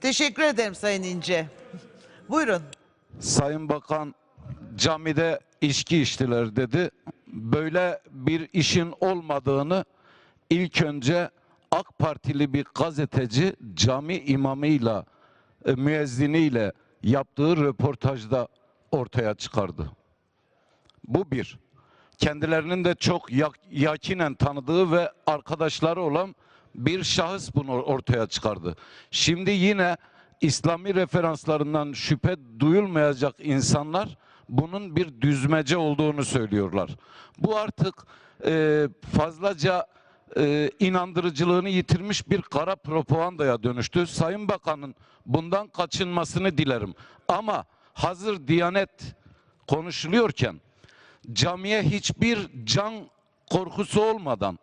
Teşekkür ederim Sayın İnce. Buyurun. Sayın Bakan camide içki içtiler dedi. Böyle bir işin olmadığını ilk önce AK Partili bir gazeteci cami imamıyla, e, müezziniyle yaptığı röportajda ortaya çıkardı. Bu bir. Kendilerinin de çok yak- yakinen tanıdığı ve arkadaşları olan bir şahıs bunu ortaya çıkardı. Şimdi yine İslami referanslarından şüphe duyulmayacak insanlar bunun bir düzmece olduğunu söylüyorlar. Bu artık e, fazlaca e, inandırıcılığını yitirmiş bir kara propagandaya dönüştü. Sayın Bakan'ın bundan kaçınmasını dilerim. Ama hazır Diyanet konuşuluyorken camiye hiçbir can korkusu olmadan,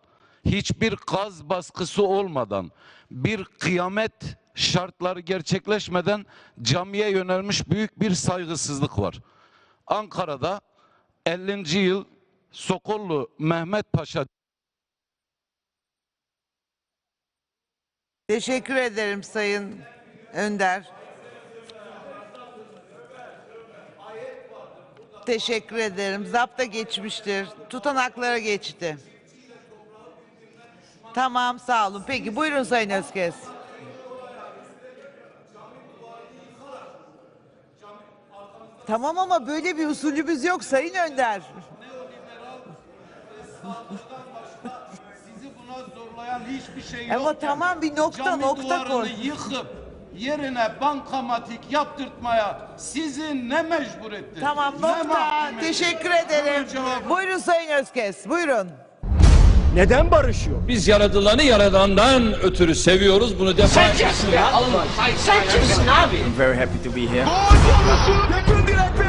hiçbir gaz baskısı olmadan, bir kıyamet şartları gerçekleşmeden camiye yönelmiş büyük bir saygısızlık var. Ankara'da 50. yıl Sokollu Mehmet Paşa Teşekkür ederim Sayın Önder. Teşekkür ederim. Zapta geçmiştir. Tutanaklara geçti. Tamam sağ olun. Peki buyurun Sayın Özkes. Tamam ama böyle bir usulümüz yok Sayın Önder. Sizi buna zorlayan hiçbir şey Ama yok. tamam, bir nokta, Cami nokta duvarını koy. yıkıp yerine bankamatik yaptırtmaya sizi ne mecbur etti? Tamam Ne nokta. mahkum etti? Teşekkür ederim. Buyurun Sayın Özkes. Buyurun. Neden barışıyor? Biz yaratılanı yaradandan ötürü seviyoruz. Bunu defa Sen kimsin ya? Sen kimsin abi? I'm very happy to be here. Yakın direkt ve